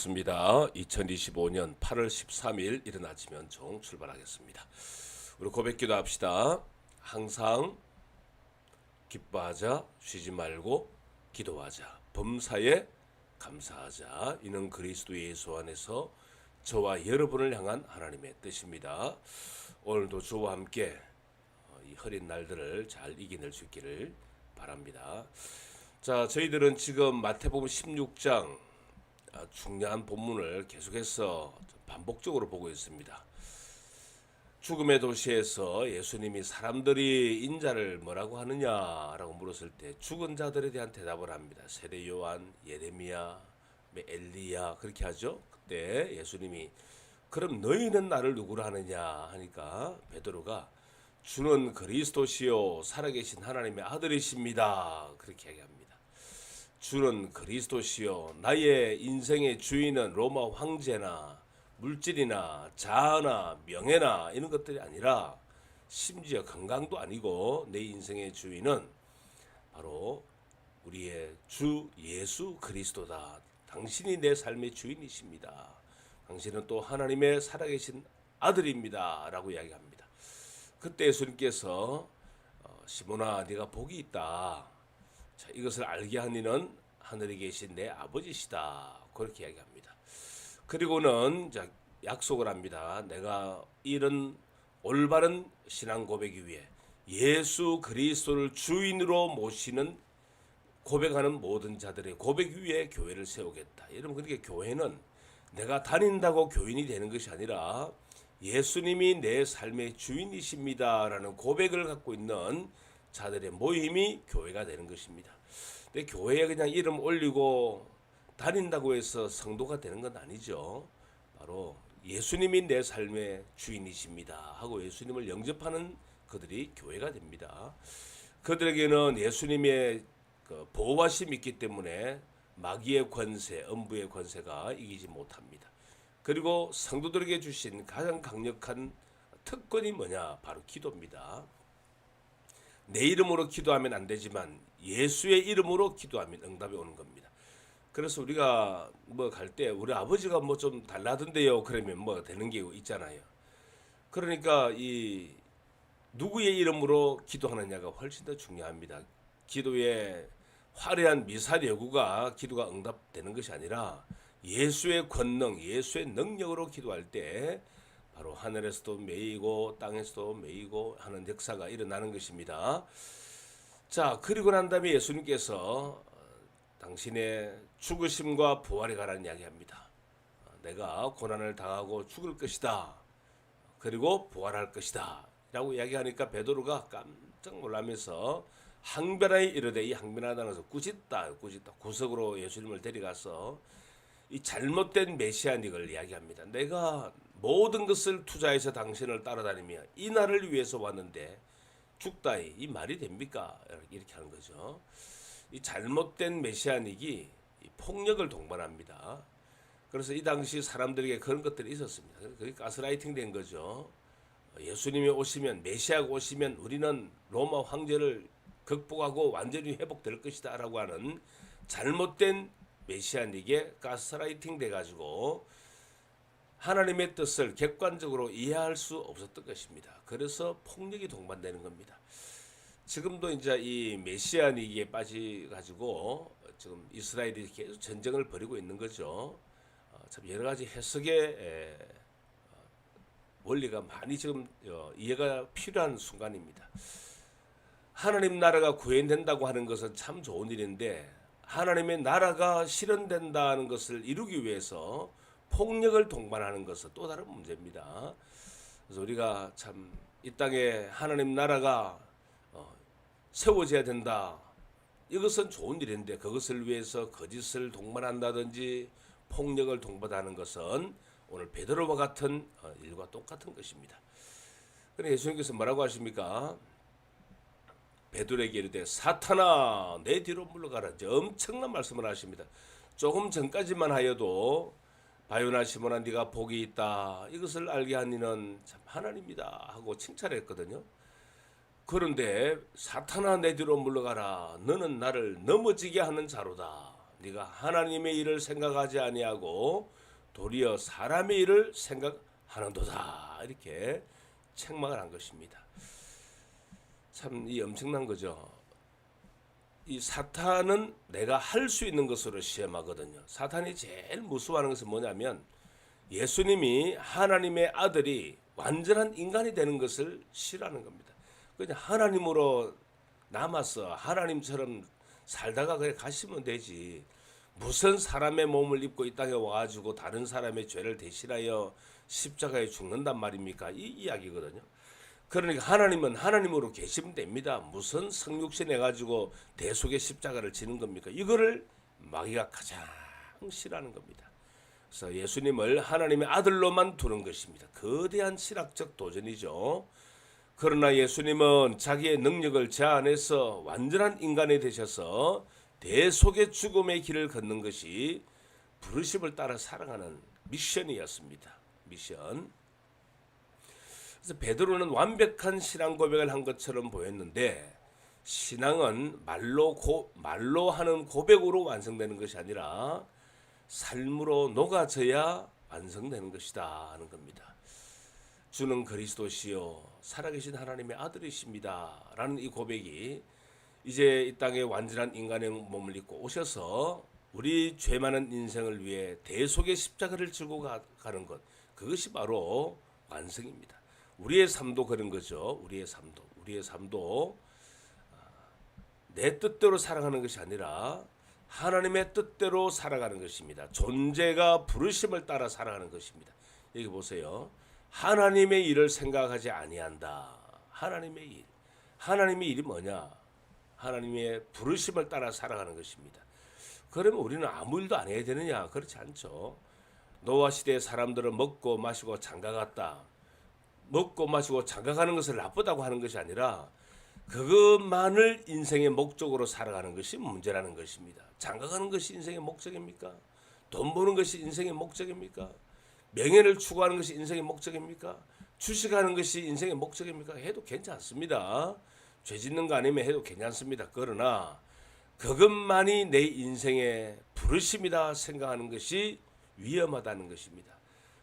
반갑습니다. 2025년 8월 13일 이른 아침 연총 출발하겠습니다. 우리 고백기도 합시다. 항상 기뻐하자, 쉬지 말고 기도하자, 범사에 감사하자. 이는 그리스도 예수 안에서 저와 여러분을 향한 하나님의 뜻입니다. 오늘도 주와 함께 어, 이 흐린 날들을 잘 이겨낼 수 있기를 바랍니다. 자, 저희들은 지금 마태복음 16장 아, 중요한 본문을 계속해서 반복적으로 보고 있습니다. 죽음의 도시에서 예수님이 사람들이 인자를 뭐라고 하느냐라고 물었을 때 죽은 자들에 대한 대답을 합니다. 세례 요한, 예레미야, 뭐 엘리야 그렇게 하죠. 그때 예수님이 그럼 너희는 나를 누구로 하느냐 하니까 베드로가 주는 그리스도시요 살아계신 하나님의 아들이십니다. 그렇게 얘기합니다. 주는 그리스도시요 나의 인생의 주인은 로마 황제나 물질이나 자아나 명예나 이런 것들이 아니라 심지어 건강도 아니고 내 인생의 주인은 바로 우리의 주 예수 그리스도다. 당신이 내 삶의 주인이십니다. 당신은 또 하나님의 살아계신 아들입니다 라고 이야기합니다. 그때 예수님께서 어, 시몬아 네가 복이 있다. 자, 이것을 알게 하니는 하늘에 계신 내 아버지시다. 그렇게 이야기합니다. 그리고는 자, 약속을 합니다. 내가 이런 올바른 신앙 고백이 위해 예수 그리스도를 주인으로 모시는 고백하는 모든 자들의 고백 위에 교회를 세우겠다. 여러분 그렇게 교회는 내가 다닌다고 교인이 되는 것이 아니라 예수님이 내 삶의 주인이십니다라는 고백을 갖고 있는 자들의 모임이 교회가 되는 것입니다. 근데 교회에 그냥 이름 올리고 다닌다고 해서 성도가 되는 건 아니죠. 바로 예수님이 내 삶의 주인이십니다 하고 예수님을 영접하는 그들이 교회가 됩니다. 그들에게는 예수님의 그 보호하심이 있기 때문에 마귀의 권세, 음부의 권세가 이기지 못합니다. 그리고 성도들에게 주신 가장 강력한 특권이 뭐냐? 바로 기도입니다. 내 이름으로 기도하면 안 되지만 예수의 이름으로 기도하면 응답이 오는 겁니다. 그래서 우리가 뭐 갈 때 우리 아버지가 뭐 좀 달라던데요. 그러면 뭐 되는 게 있잖아요. 그러니까 이 누구의 이름으로 기도하느냐가 훨씬 더 중요합니다. 기도의 화려한 미사리 여구가 기도가 응답되는 것이 아니라 예수의 권능, 예수의 능력으로 기도할 때 바로 하늘에서도 메이고 땅에서도 메이고 하는 역사가 일어나는 것입니다. 자, 그리고 난 다음에 예수님께서 어, 당신의 죽으심과 부활에 관한 이야기합니다. 어, 내가 고난을 당하고 죽을 것이다. 그리고 부활할 것이다. 라고 이야기하니까 베드로가 깜짝 놀라면서 항변하에 이르되 이 항변하다는 것은 꾸짖다, 꾸짖다. 구석으로 예수님을 데려가서 이 잘못된 메시아닉을 이야기합니다. 내가 모든 것을 투자해서 당신을 따라다니며 이 날을 위해서 왔는데 죽다이 이 말이 됩니까? 이렇게 하는 거죠. 이 잘못된 메시아닉이 폭력을 동반합니다. 그래서 이 당시 사람들에게 그런 것들이 있었습니다. 그게 가스라이팅 된 거죠. 예수님이 오시면 메시아가 오시면 우리는 로마 황제를 극복하고 완전히 회복될 것이다라고 하는 잘못된 메시아닉에 가스라이팅 돼 가지고 하나님의 뜻을 객관적으로 이해할 수 없었던 것입니다. 그래서 폭력이 동반되는 겁니다. 지금도 이제 이 메시아닉에 빠지 가지고 지금 이스라엘이 계속 전쟁을 벌이고 있는 거죠. 어, 참 여러 가지 해석의 원리가 많이 지금 어, 이해가 필요한 순간입니다. 하나님 나라가 구현된다고 하는 것은 참 좋은 일인데 하나님의 나라가 실현된다는 것을 이루기 위해서 폭력을 동반하는 것은 또 다른 문제입니다. 그래서 우리가 참 이 땅에 하나님 나라가 어, 세워져야 된다. 이것은 좋은 일인데 그것을 위해서 거짓을 동반한다든지 폭력을 동반하는 것은 오늘 베드로와 같은 어, 일과 똑같은 것입니다. 그래 예수님께서 뭐라고 하십니까? 베드로에게 이르되 사탄아 내 뒤로 물러가라. 엄청난 말씀을 하십니다. 조금 전까지만 하여도 바요나 시몬아 네가 복이 있다. 이것을 알게 하니는 참 하나님이다 하고 칭찬했거든요. 그런데 사탄아 내 뒤로 물러가라. 너는 나를 넘어지게 하는 자로다. 네가 하나님의 일을 생각하지 아니하고 도리어 사람의 일을 생각하는도다 이렇게 책망을 한 것입니다. 참 이 엄청난 거죠. 이 사탄은 내가 할 수 있는 것으로 시험하거든요. 사탄이 제일 무서워하는 것은 뭐냐면 예수님이 하나님의 아들이 완전한 인간이 되는 것을 싫어하는 겁니다. 그냥 하나님으로 남아서 하나님처럼 살다가 그냥 가시면 되지. 무슨 사람의 몸을 입고 이 땅에 와가지고 다른 사람의 죄를 대신하여 십자가에 죽는단 말입니까? 이 이야기거든요. 그러니까 하나님은 하나님으로 계시면 됩니다. 무슨 성육신 해가지고 대속의 십자가를 지는 겁니까? 이거를 마귀가 가장 싫어하는 겁니다. 그래서 예수님을 하나님의 아들로만 두는 것입니다. 거대한 신학적 도전이죠. 그러나 예수님은 자기의 능력을 제한해서 완전한 인간이 되셔서 대속의 죽음의 길을 걷는 것이 부르심을 따라 살아가는 미션이었습니다. 미션. 그래서 베드로는 완벽한 신앙 고백을 한 것처럼 보였는데 신앙은 말로 고, 말로 하는 고백으로 완성되는 것이 아니라 삶으로 녹아져야 완성되는 것이다 하는 겁니다. 주는 그리스도시요 살아계신 하나님의 아들이십니다. 라는 이 고백이 이제 이 땅에 완전한 인간의 몸을 입고 오셔서 우리 죄 많은 인생을 위해 대속의 십자가를 지고 가, 가는 것 그것이 바로 완성입니다. 우리의 삶도 그런 거죠. 우리의 삶도 우리의 삶도 아, 내 뜻대로 살아가는 것이 아니라 하나님의 뜻대로 살아가는 것입니다. 존재가 부르심을 따라 살아가는 것입니다. 여기 보세요. 하나님의 일을 생각하지 아니한다. 하나님의 일. 하나님의 일이 뭐냐? 하나님의 부르심을 따라 살아가는 것입니다. 그러면 우리는 아무 일도 안 해야 되느냐? 그렇지 않죠. 노아 시대의 사람들은 먹고 마시고 장가 갔다. 먹고 마시고 장가가는 것을 나쁘다고 하는 것이 아니라 그것만을 인생의 목적으로 살아가는 것이 문제라는 것입니다. 장가가는 것이 인생의 목적입니까? 돈 버는 것이 인생의 목적입니까? 명예를 추구하는 것이 인생의 목적입니까? 주식하는 것이 인생의 목적입니까? 해도 괜찮습니다. 죄 짓는 거 아니면 해도 괜찮습니다. 그러나 그것만이 내 인생의 부르심이다 생각하는 것이 위험하다는 것입니다.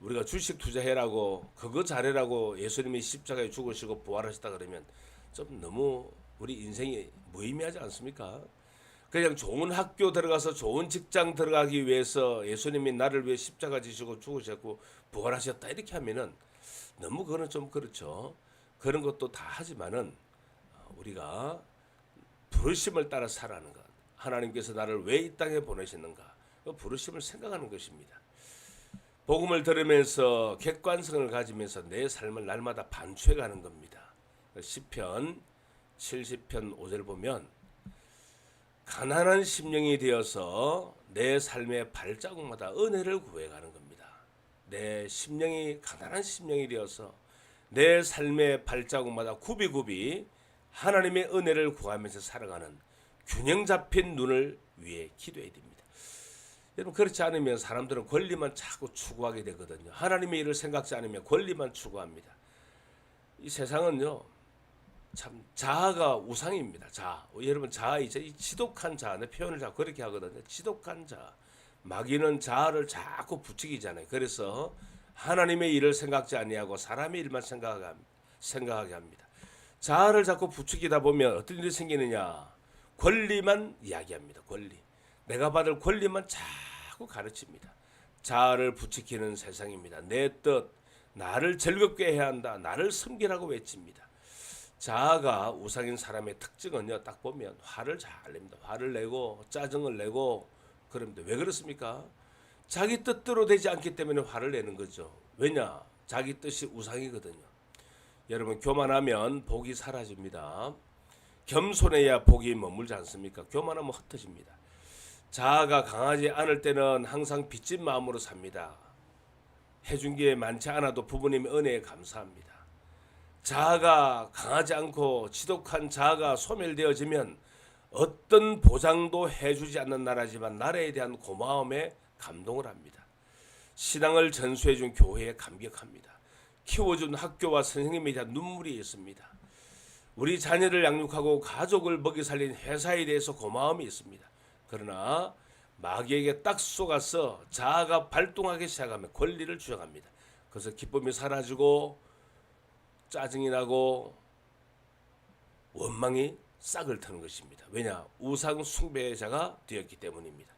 우리가 주식 투자해라고 그거 잘해라고 예수님이 십자가에 죽으시고 부활하셨다 그러면 좀 너무 우리 인생이 무의미하지 않습니까? 그냥 좋은 학교 들어가서 좋은 직장 들어가기 위해서 예수님이 나를 위해 십자가 지시고 죽으셨고 부활하셨다 이렇게 하면은 너무 그거는 좀 그렇죠. 그런 것도 다 하지만은 우리가 부르심을 따라 살아가는 것. 하나님께서 나를 왜 이 땅에 보내셨는가? 그 부르심을 생각하는 것입니다. 복음을 들으면서 객관성을 가지면서 내 삶을 날마다 반추해 가는 겁니다. 시편 70편 5절 보면 가난한 심령이 되어서 내 삶의 발자국마다 은혜를 구해 가는 겁니다. 내 심령이 가난한 심령이 되어서 내 삶의 발자국마다 굽이굽이 하나님의 은혜를 구하면서 살아가는 균형 잡힌 눈을 위해 기도해야 됩니다. 여러분 그렇지 않으면 사람들은 권리만 자꾸 추구하게 되거든요. 하나님의 일을 생각지 않으면 권리만 추구합니다. 이 세상은요. 참 자아가 우상입니다. 자아. 여러분 자아 이제 이 지독한 자아. 내 표현을 자꾸 그렇게 하거든요. 지독한 자아. 마귀는 자아를 자꾸 부추기잖아요. 그래서 하나님의 일을 생각지 아니하고 사람의 일만 생각하게 합니다. 자아를 자꾸 부추기다 보면 어떤 일이 생기느냐? 권리만 이야기합니다. 권리. 내가 받을 권리만 자꾸 가르칩니다. 자아를 부추기는 세상입니다. 내 뜻, 나를 즐겁게 해야 한다. 나를 섬기라고 외칩니다. 자아가 우상인 사람의 특징은요. 딱 보면 화를 잘 냅니다. 화를 내고 짜증을 내고 그럽니다. 왜 그렇습니까? 자기 뜻대로 되지 않기 때문에 화를 내는 거죠. 왜냐? 자기 뜻이 우상이거든요. 여러분 교만하면 복이 사라집니다. 겸손해야 복이 머물지 않습니까? 교만하면 흩어집니다. 자아가 강하지 않을 때는 항상 빚진 마음으로 삽니다. 해준 게 많지 않아도 부모님의 은혜에 감사합니다. 자아가 강하지 않고 지독한 자아가 소멸되어지면 어떤 보장도 해주지 않는 나라지만 나라에 대한 고마움에 감동을 합니다. 신앙을 전수해준 교회에 감격합니다. 키워준 학교와 선생님에 대한 눈물이 있습니다. 우리 자녀를 양육하고 가족을 먹이 살린 회사에 대해서 고마움이 있습니다. 그러나 마귀에게 딱 쏘가서 자아가 발동하기 시작하면 권리를 주장합니다. 그래서 기쁨이 사라지고 짜증이 나고 원망이 싹을 트는 것입니다. 왜냐? 우상 숭배자가 되었기 때문입니다.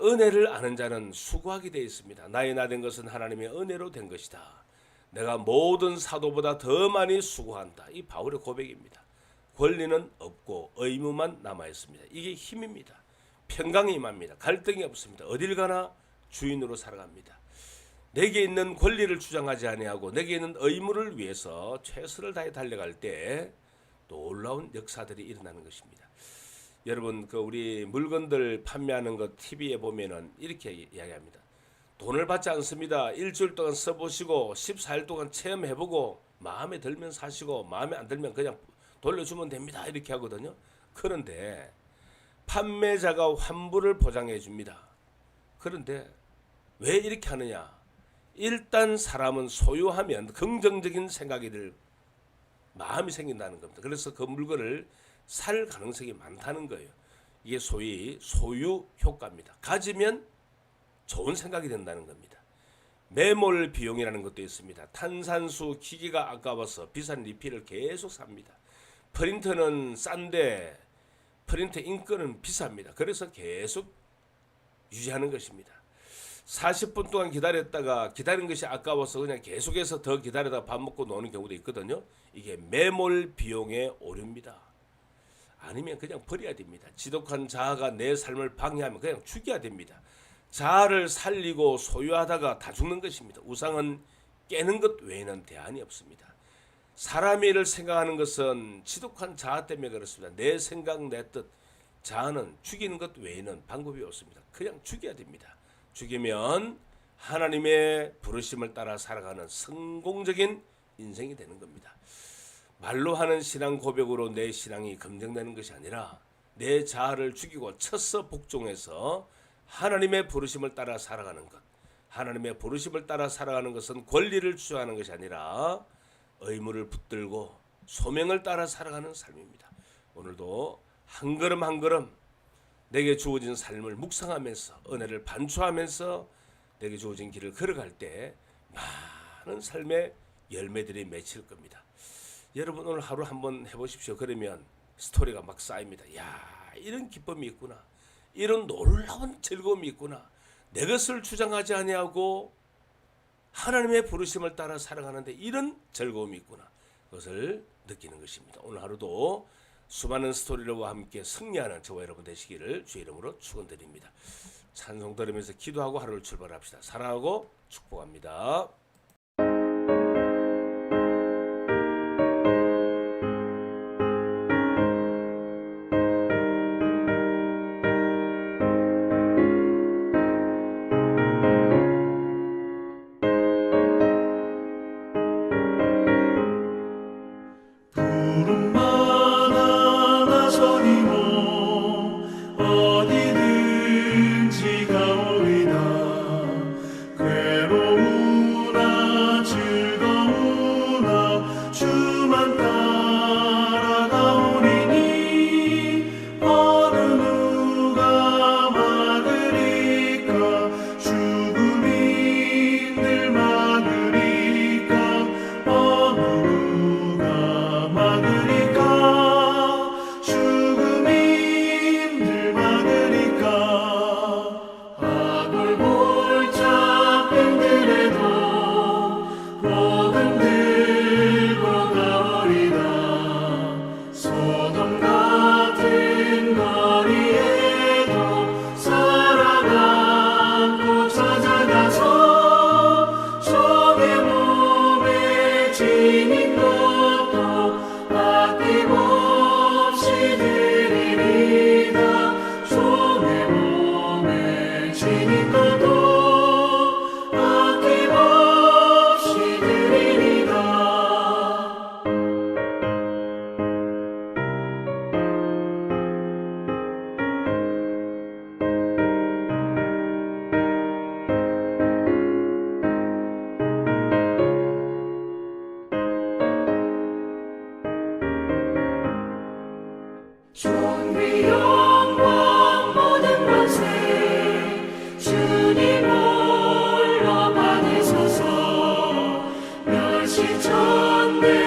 은혜를 아는 자는 수고하게 되어 있습니다. 나의 나 된 것은 하나님의 은혜로 된 것이다. 내가 모든 사도보다 더 많이 수고한다. 이 바울의 고백입니다. 권리는 없고 의무만 남아 있습니다. 이게 힘입니다. 평강이 임합니다. 갈등이 없습니다. 어딜 가나 주인으로 살아갑니다. 내게 있는 권리를 주장하지 아니하고 내게 있는 의무를 위해서 최선을 다해 달려갈 때 놀라운 역사들이 일어나는 것입니다. 여러분 그 우리 물건들 판매하는 거 TV에 보면은 이렇게 이야기합니다. 돈을 받지 않습니다. 일주일 동안 써보시고 14일 동안 체험해보고 마음에 들면 사시고 마음에 안 들면 그냥 돌려주면 됩니다. 이렇게 하거든요. 그런데 판매자가 환불을 보장해 줍니다. 그런데 왜 이렇게 하느냐? 일단 사람은 소유하면 긍정적인 생각이 들 마음이 생긴다는 겁니다. 그래서 그 물건을 살 가능성이 많다는 거예요. 이게 소위 소유 효과입니다. 가지면 좋은 생각이 된다는 겁니다. 매몰 비용이라는 것도 있습니다. 탄산수 기기가 아까워서 비싼 리필을 계속 삽니다. 프린터는 싼데 프린터 잉크는 비쌉니다. 그래서 계속 유지하는 것입니다. 40분 동안 기다렸다가 기다린 것이 아까워서 그냥 계속해서 더 기다리다가 밥 먹고 노는 경우도 있거든요. 이게 매몰 비용의 오류입니다. 아니면 그냥 버려야 됩니다. 지독한 자아가 내 삶을 방해하면 그냥 죽여야 됩니다. 자아를 살리고 소유하다가 다 죽는 것입니다. 우상은 깨는 것 외에는 대안이 없습니다. 사람의 일을 생각하는 것은 지독한 자아 때문에 그렇습니다. 내 생각 내 뜻 자아는 죽이는 것 외에는 방법이 없습니다. 그냥 죽여야 됩니다. 죽이면 하나님의 부르심을 따라 살아가는 성공적인 인생이 되는 겁니다. 말로 하는 신앙 고백으로 내 신앙이 검증되는 것이 아니라 내 자아를 죽이고 쳤어 복종해서 하나님의 부르심을 따라 살아가는 것. 하나님의 부르심을 따라 살아가는 것은 권리를 주장하는 것이 아니라 의무를 붙들고 소명을 따라 살아가는 삶입니다. 오늘도 한 걸음 한 걸음 내게 주어진 삶을 묵상하면서 은혜를 반추하면서 내게 주어진 길을 걸어갈 때 많은 삶의 열매들이 맺힐 겁니다. 여러분 오늘 하루 한번 해보십시오. 그러면 스토리가 막 쌓입니다. 야 이런 기쁨이 있구나. 이런 놀라운 즐거움이 있구나. 내 것을 주장하지 아니하고 하나님의 부르심을 따라 살아가는데 이런 즐거움이 있구나. 그것을 느끼는 것입니다. 오늘 하루도 수많은 스토리와 함께 승리하는 저와 여러분 되시기를 주의 이름으로 축원드립니다. 찬송 들으면서 기도하고 하루를 출발합시다. 사랑하고 축복합니다. 푸른 마 Thank you. 다시 전내